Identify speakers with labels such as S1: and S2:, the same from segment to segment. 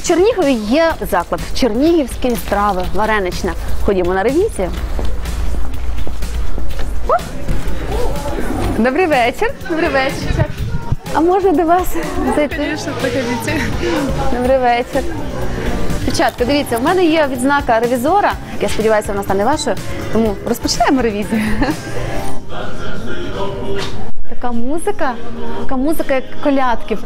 S1: У Чернігові є заклад Чернігівські страви, варенична. Ходімо на ревізію. Добрий вечір. Добрий вечір. А можна до вас зайти?
S2: Конечно, проходите.
S1: Добрий вечір. Дівчатка, дивіться, в мене є відзнака ревізора. Я сподіваюся, вона стане вашою. Тому розпочинаємо ревізію. Така музика, така музика, як колядків.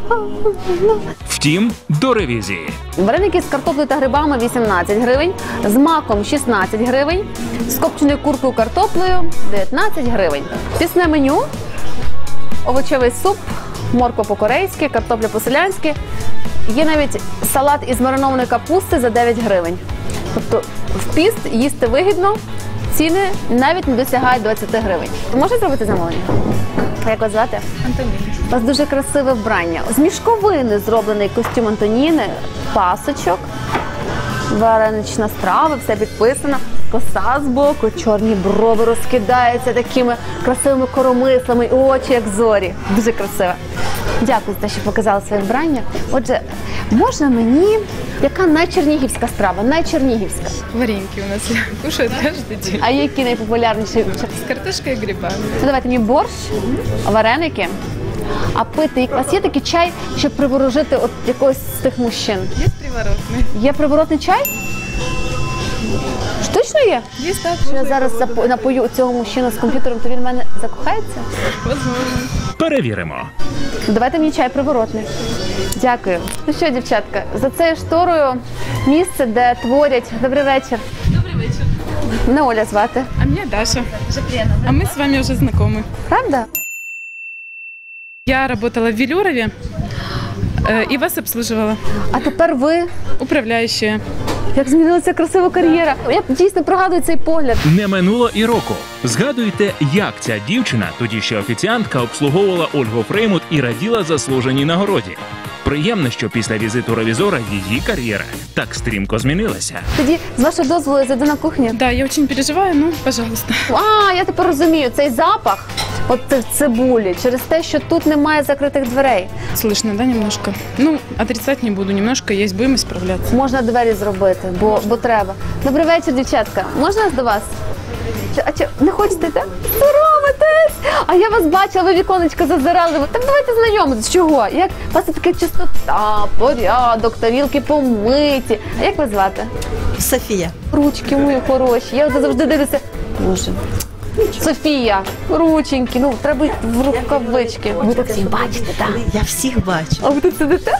S3: Втім, до ревізії.
S1: Вареники з картоплею та грибами 18 гривень, з маком 16 гривень, з копченою куркою картоплею 19 гривень. Пісне меню, овочевий суп, морква по-корейськи, картопля по-селянськи. Є навіть салат із маринованої капусти за 9 гривень. Тобто в піст їсти вигідно, ціни навіть не досягають 20 гривень. Можете зробити замовлення? Як вас звати?
S2: Антоніна.
S1: У вас дуже красиве вбрання. З мішковини зроблений костюм Антоніни, пасочок, варенична страва, все підписано. Коса з боку, чорні брови розкидаються такими красивими коромислами, і очі, як зорі. Дуже красиве. Дякую за те, що показали своє вбрання. Отже, можна мені, яка найчернігівська страва? Найчернігівська.
S2: Вареньки у нас кушають каждый день.
S1: А які найпопулярніші?
S2: З картошкою і грибами.
S1: Ну, давайте мені борщ, вареники. А пити, у вас є такий чай, щоб приворожити от якогось з тих мужчин?
S2: Є приворотний.
S1: Є приворотний чай? Ж Точно є?
S2: Есть так.
S1: Що я зараз запо- напою цього мужчину з комп'ютером, то він в мене закохається?
S2: Возможно.
S3: Перевіримо.
S1: Ну, Давайте мені чай приворотний. Дякую. Ну що, дівчатка, за цією шторою місце, де творять. Добрий вечір.
S2: Добрый вечер.
S1: Мене Оля звати.
S2: А меня Даша. А мы с вами уже знакомы.
S1: Правда?
S2: Я работала в Велюрове э, и вас обслуживала.
S1: А тепер ви.
S2: Управляющая.
S1: Як змінилася красива кар'єра. Я дійсно пригадую цей погляд.
S3: Не минуло і року. Згадуйте, як ця дівчина, тоді ще офіціантка, обслуговувала Ольгу Фреймут і раділа заслуженій нагороді. Приємно, що після візиту ревізора її кар'єра так стрімко змінилася.
S1: Тоді, з вашого дозволу, я зайду на кухню.
S2: Да, я очень переживаю, ну, пожалуйста.
S1: А, я тепер розумію, цей запах от цибулі через те, що тут немає закритих дверей.
S2: Слышно, да, немножко? Ну, отрицать не буду, немножко есть, будем исправляться.
S1: Можна двері зробити, бо, бо треба. Добрий вечір, дівчатка. Можна до вас? А чи не хочете, так? Соромитесь! А я вас бачила, ви віконечко зазирали. Так давайте знайомитись. Чого? Як у вас така чистота, порядок, тарілки помиті. А як вас звати?
S4: Софія.
S1: Ручки мої хороші. Я завжди дивлюся. Боже. Софія, рученьки, ну треба в рукавички. Ви так всіх бачите, так?
S4: Я всіх бачу.
S1: А ви тут сидите?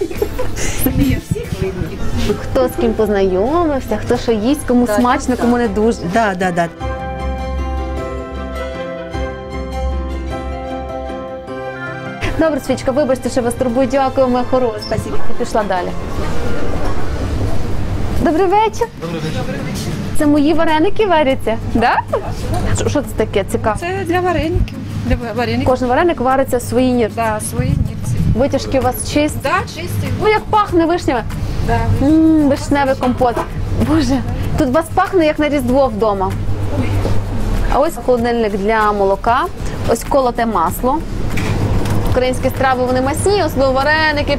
S1: Хто з ким познайомився, хто що їсть, кому смачно, кому не дуже.
S4: Да, да, да.
S1: Добре, свічка, вибачте, що вас турбую. Дякую, моя хороша. Спасибо. Я пішла далі. Добрий вечір. Добрий вечір. Це мої вареники варяться, да? Що- Що це таке? Цікаво.
S5: Це для вареників. Для вареників.
S1: Кожен вареник вариться в своїй нірці.
S5: Да, свої нірці.
S1: Витяжки у вас чисті.
S5: Да, чисті.
S1: Ну, як пахне вишнями.
S5: Да.
S1: Мм, вишневий компот. Боже, тут вас пахне як на Різдво вдома. А ось холодильник для молока, ось колоте масло. Українські страви вони масні, особливо вареники.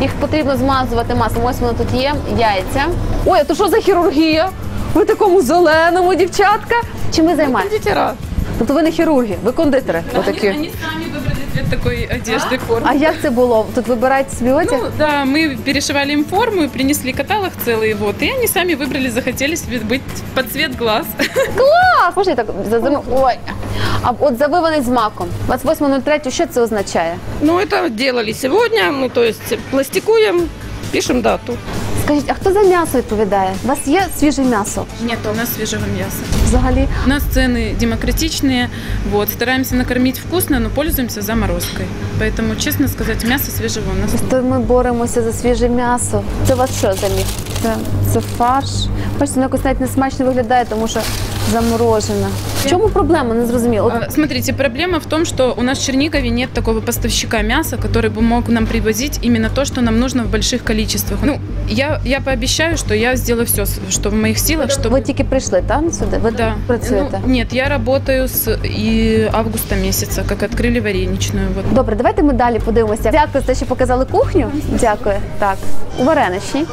S1: Їх потрібно змазувати маслом. Ось воно тут є, яйця. Ой, а то що за хірургія? Ви такому зеленому, дівчатка. Чим ви займаєтесь?
S5: Кондитера.
S1: Тобто ви не хірурги, ви кондитери. Отакі.
S2: Они сами выбрали цвет такой одежды, формы.
S1: А як це було? Тут вибираєте собі одяг?
S2: Ну, да, мы перешивали им форму и принесли каталог целый, вот, и они сами выбрали, захотели себе быть под цвет глаз.
S1: Клас! Можна я так за зими- Ой. А от завиваний з маком. 28.03, що це означає?
S5: Ну, это делали сегодня. Мы, то есть, пластикуем, пишем дату.
S1: Скажіть, а хто за м'ясо відповідає? У вас є свіже м'ясо
S2: Нет, у нас свежего мяса.
S1: взагалі?
S2: У нас цены демократичные, вот, стараемся накормить вкусно, но пользуемся заморозкой. Поэтому, честно сказать, мясо свежего у нас
S1: То ми боремося за свіже м'ясо. Це у вас що за міг? Це, це фарш. Бачите, воно якось навіть не смачно виглядає, тому що Заморожена. В чому проблема? Не зрозуміло.
S2: А, Смотрите, проблема в том, что у нас в Чернигове нет такого поставщика мяса, который бы мог нам привозить именно то, что нам нужно в больших количествах. Ну, я, я пообещаю, что я сделаю все, что в моих силах, чтобы...
S1: Ви тільки прийшли, так, сюди? Ви
S2: Да.
S1: працюєте?
S2: Ну, нет, я работаю с и августа месяца, как открыли вареничную. Вот.
S1: Добре, давайте ми далі подивимося. Дякую за те, що показали кухню. Дякую. Так, у вареничній.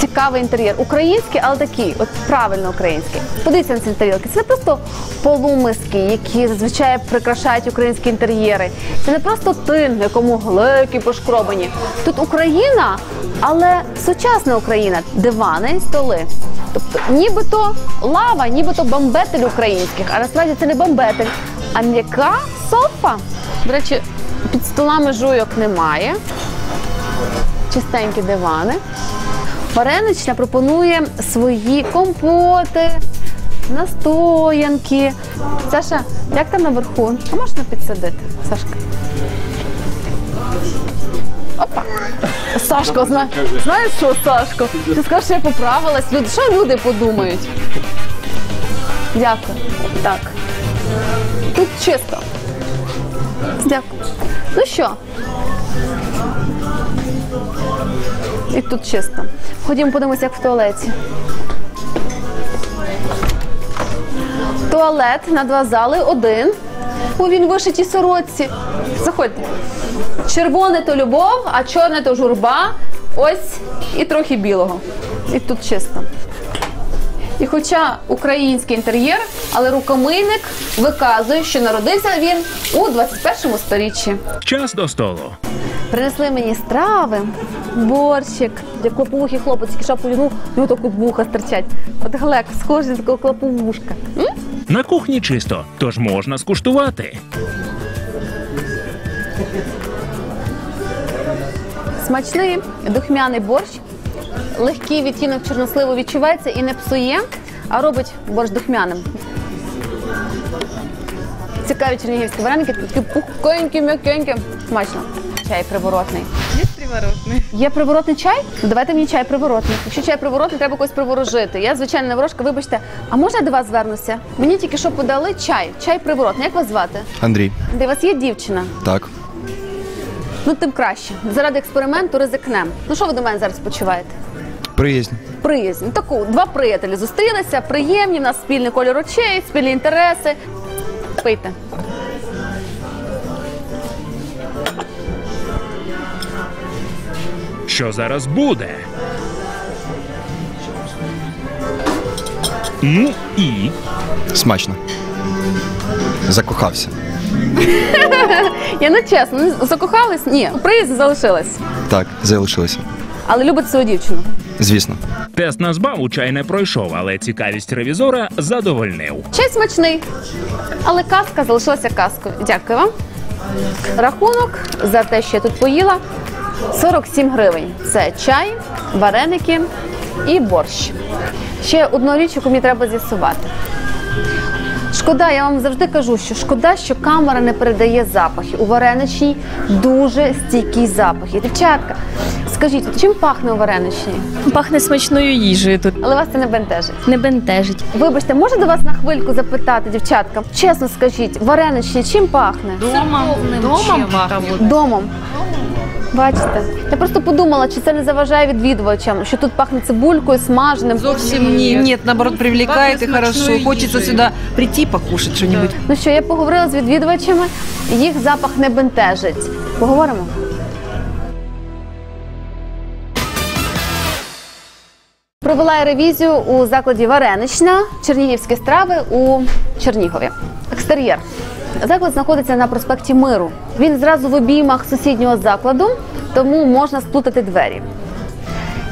S1: Цікавий інтер'єр. Український, але такий, от правильно український. Подивіться на ці тарілки. Це не просто полумиски, які зазвичай прикрашають українські інтер'єри. Це не просто тин, якому глеки пошкробані. Тут Україна, але сучасна Україна, дивани столи. Тобто, нібито лава, нібито бомбетель українських, а насправді це не бомбетель, а м'яка софа. До речі, під столами жуйок немає. Чистенькі дивани. Варенична пропонує свої компоти, настоянки. Саша, як там наверху? А можна підсадити, Сашка? Опа. Сашко, зна... знаєш що, Сашко? Ти скажеш, що я поправилась. Що люди подумають? Дякую. Так. Тут чисто. Дякую. Ну що? І тут чисто. Ходімо подивимося, як в туалеті. Туалет на два зали один. О, він вишитій сорочці. Заходьте. Червоне то любов, а чорне то журба. Ось і трохи білого. І тут чисто. І хоча український інтер'єр, але рукомийник виказує, що народився він у 21 сторіччі.
S3: Час до столу.
S1: Принесли мені страви, борщик, як клоповухий хлопець, шапку вдягнув, у нього так от вуха стирчать. От Глек, схожий такого клоповушка. М?
S3: На кухні чисто, тож можна скуштувати.
S1: Смачний духмяний борщ, легкий відтінок чорносливу відчувається і не псує, а робить борщ духмяним. Цікаві чернігівські вареники, такі пухкенькі, м'якенькі. Смачно. Чай приворотний.
S2: Есть приворотный?
S1: Є приворотний чай? Ну, Давайте мені чай приворотний. Якщо чай приворотний, треба когось приворожити. Я звичайна неворожка, вибачте. А можна я до вас звернуся? Мені тільки що подали чай. Чай приворотний. Як вас звати?
S6: Андрій,
S1: Де у вас є дівчина?
S6: так.
S1: Ну тим краще. Заради експерименту ризикнем. Ну що ви до мене зараз почуваєте?
S6: Приязнь.
S1: Приязнь. Ну, таку два приятелі зустрілися, приємні, в нас спільний кольор очей, спільні інтереси. Пийте.
S3: Що зараз буде? Ну і
S6: Смачно. Закохався.
S1: Я не чесно, не закохались? Ні, приязнь залишилась.
S6: Так, залишилося.
S1: Але любить свою дівчину.
S6: Звісно.
S3: тест на збаву чай не пройшов, але цікавість ревізора задовольнив.
S1: Чай смачний, але казка залишилася казкою. Дякую вам. Рахунок за те, що я тут поїла 47 гривень. Це чай, вареники і борщ. Ще одну річ, яку мені треба з'ясувати. Шкода, я вам завжди кажу, що шкода, що камера не передає запахи. У вареничній дуже стійкі запахи. Дівчатка, скажіть, чим пахне у вареничній?
S7: Пахне смачною їжею тут.
S1: Але вас це не бентежить.
S7: Не бентежить.
S1: Вибачте, можу до вас на хвильку запитати, дівчатка? Чесно скажіть, вареничні чим пахне?
S7: Домом?
S1: Домом. Бачите, я просто подумала, чи це не заважає відвідувачам, що тут пахне цибулькою, смаженим.
S8: Зовсім ні. Нет, наоборот, привлекает и хорошо. Хочется сюда прийти покушать что-нибудь.
S1: Ну що, я поговорила з відвідувачами, їх запах не бентежить. Поговоримо. Провела я ревізію у закладі Варенична, чернігівські страви у Чернігові. Екстер'єр. Заклад знаходиться на проспекті Миру. Він зразу в обіймах сусіднього закладу, тому можна сплутати двері.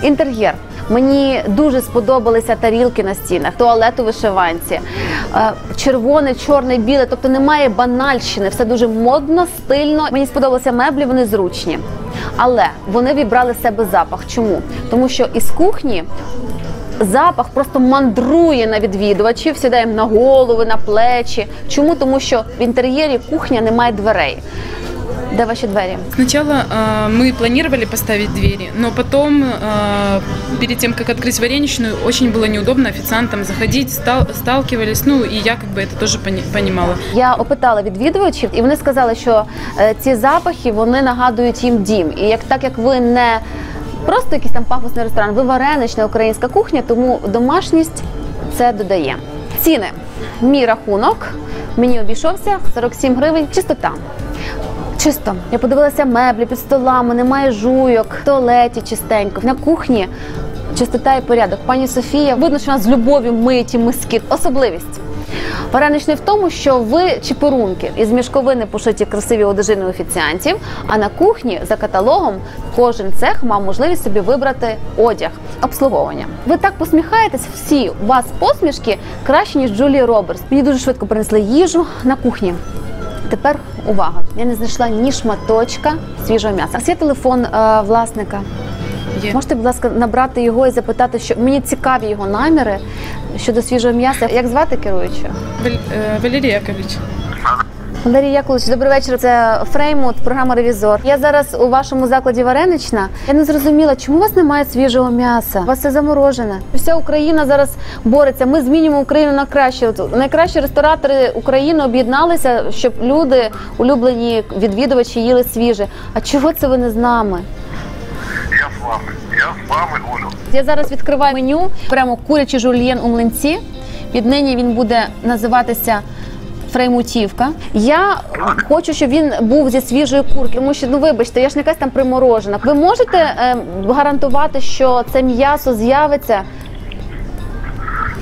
S1: Інтер'єр. Мені дуже сподобалися тарілки на стінах, туалет у вишиванці, е, червоне, чорне, біле. Тобто немає банальщини, все дуже модно, стильно. Мені сподобалися меблі, вони зручні. Але вони вібрали себе запах. Чому? Тому що із кухні запах просто мандрує на відвідувачів, сідає їм на голови, на плечі. Чому? Тому що в інтер'єрі кухня не має дверей. Де ваші двері?
S2: Сначала э, мы планировали поставить двери, но потом, э, перед тем, как открыть вареничную, очень было неудобно официантам заходить, стал- сталкивались, ну и я как бы это тоже пони- понимала.
S1: Я опитала відвідувачів, і вони сказали, що е, ці запахи вони нагадують їм дім. І як так як ви не просто якийсь там пафосний ресторан, ви варенична українська кухня, тому домашність це додає. Ціни. Мій рахунок мені обійшовся 47 гривень. Чистота. Чисто. Я подивилася меблі під столами, немає жуйок, в туалеті чистенько. На кухні чистота і порядок. Пані Софія, видно, що вона з любов'ю миє ті миски. Особливість. Вареничний в тому, що ви чепурунки із мішковини пошиті красиві одежини офіціантів, а на кухні за каталогом кожен цех мав можливість собі вибрати одяг, обслуговування. Ви так посміхаєтесь, всі у вас посмішки краще ніж Джулії Робертс. Мені дуже швидко принесли їжу на кухні. Тепер увага! Я не знайшла ні шматочка свіжого м'яса. А є телефон е, власника.
S2: Є.
S1: Можете, будь ласка, набрати його і запитати, що мені цікаві його наміри щодо свіжого м'яса. Як звати керуючого?
S2: Э, Валерий Яковлевич.
S1: Валерій Яковлевич, добрий вечір. Це Фреймут, програма Ревізор. Я зараз у вашому закладі Варенична. Я не зрозуміла, чому у вас немає свіжого м'яса? У вас все заморожене. Вся Україна зараз бореться. Ми змінюємо Україну на краще. От найкращі ресторатори України об'єдналися, щоб люди, улюблені відвідувачі, їли свіже. А чого це ви не з нами?
S9: Я вами. Я з вами, Олю.
S1: Я зараз відкриваю меню, прямо курячий жульєн у млинці. Віднині він буде називатися фреймутівка. Я хочу, щоб він був зі свіжої курки, тому що ну вибачте, я ж не якась там приморожена. Ви можете е, гарантувати, що це м'ясо з'явиться?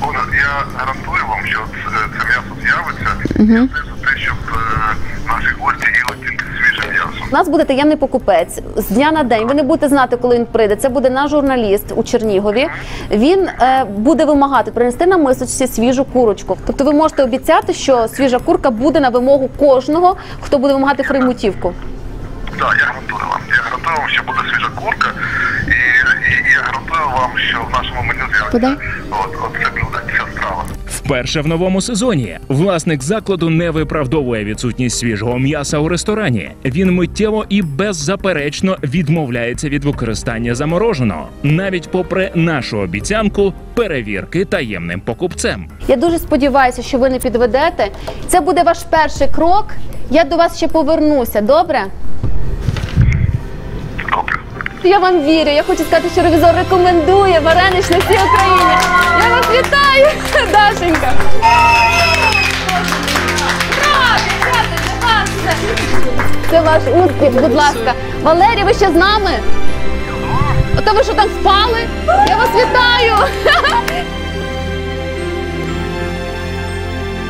S9: Оля, я гарантую вам, що це, це м'ясо з'явиться. Я теж за те, щоб е, наші гості їли тільки.
S1: У нас буде таємний покупець з дня на день. Ви не будете знати, коли він прийде. Це буде наш журналіст у Чернігові. Він е, буде вимагати принести на мисочці свіжу курочку. Тобто, ви можете обіцяти, що свіжа курка буде на вимогу кожного, хто буде вимагати фреймутівку.
S9: Так, я гарантую вам. Я гарантую вам, що буде свіжа курка. І, і, я гарантую вам, що в нашому меню з'явиться от, от це блюдо.
S3: Вперше в новому сезоні власник закладу не виправдовує відсутність свіжого м'яса у ресторані. Він миттєво і беззаперечно відмовляється від використання замороженого, навіть попри нашу обіцянку перевірки таємним покупцем.
S1: Я дуже сподіваюся, що ви не підведете. Це буде ваш перший крок. Я до вас ще повернуся. Добре? Я вам вірю. Я хочу сказати, що ревізор рекомендує варенич на всій Україні. Я вас вітаю, Дашенька. Це ваш успіх, будь ласка. Валерій, ви ще з нами? Ото ви що там впали? Я вас вітаю!